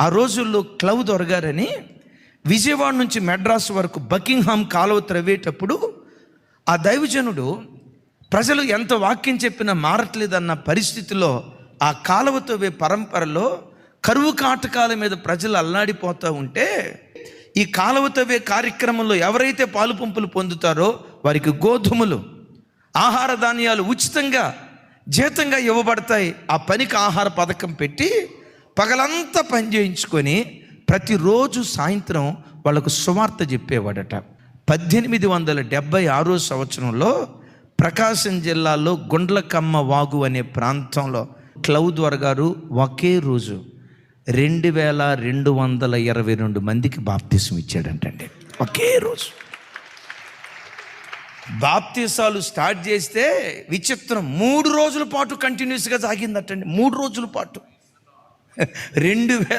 ఆ రోజుల్లో క్లవ్ దొరగారని విజయవాడ నుంచి మెడ్రాస్ వరకు బకింగ్హామ్ కాలువ త్రవ్వేటప్పుడు ఆ దైవజనుడు ప్రజలు ఎంత వాక్యం చెప్పినా మారట్లేదన్న పరిస్థితిలో ఆ కాలువ తవ్వే పరంపరలో కరువు కాటకాల మీద ప్రజలు అల్లాడిపోతూ ఉంటే ఈ కాలువ తవ్వే కార్యక్రమంలో ఎవరైతే పాలు పంపులు పొందుతారో వారికి గోధుమలు ఆహార ధాన్యాలు ఉచితంగా జీతంగా ఇవ్వబడతాయి. ఆ పనికి ఆహార పథకం పెట్టి పగలంతా పని చేయించుకొని ప్రతిరోజు సాయంత్రం వాళ్ళకు సువార్త చెప్పేవాడట. పద్దెనిమిది వందల డెబ్బై ఆరో సంవత్సరంలో ప్రకాశం జిల్లాలో గుండ్లకమ్మ వాగు అనే ప్రాంతంలో క్లౌద్వర్ గారు ఒకే రోజు రెండు వేల రెండు వందల ఇరవై రెండు మందికి బాప్తీసం ఇచ్చాడంటండి. ఒకే రోజు. బాప్తీసాలు స్టార్ట్ చేస్తే విచిత్రం. మూడు రోజుల పాటు కంటిన్యూస్గా సాగిందటండి. మూడు రోజుల పాటు. రెండు వేల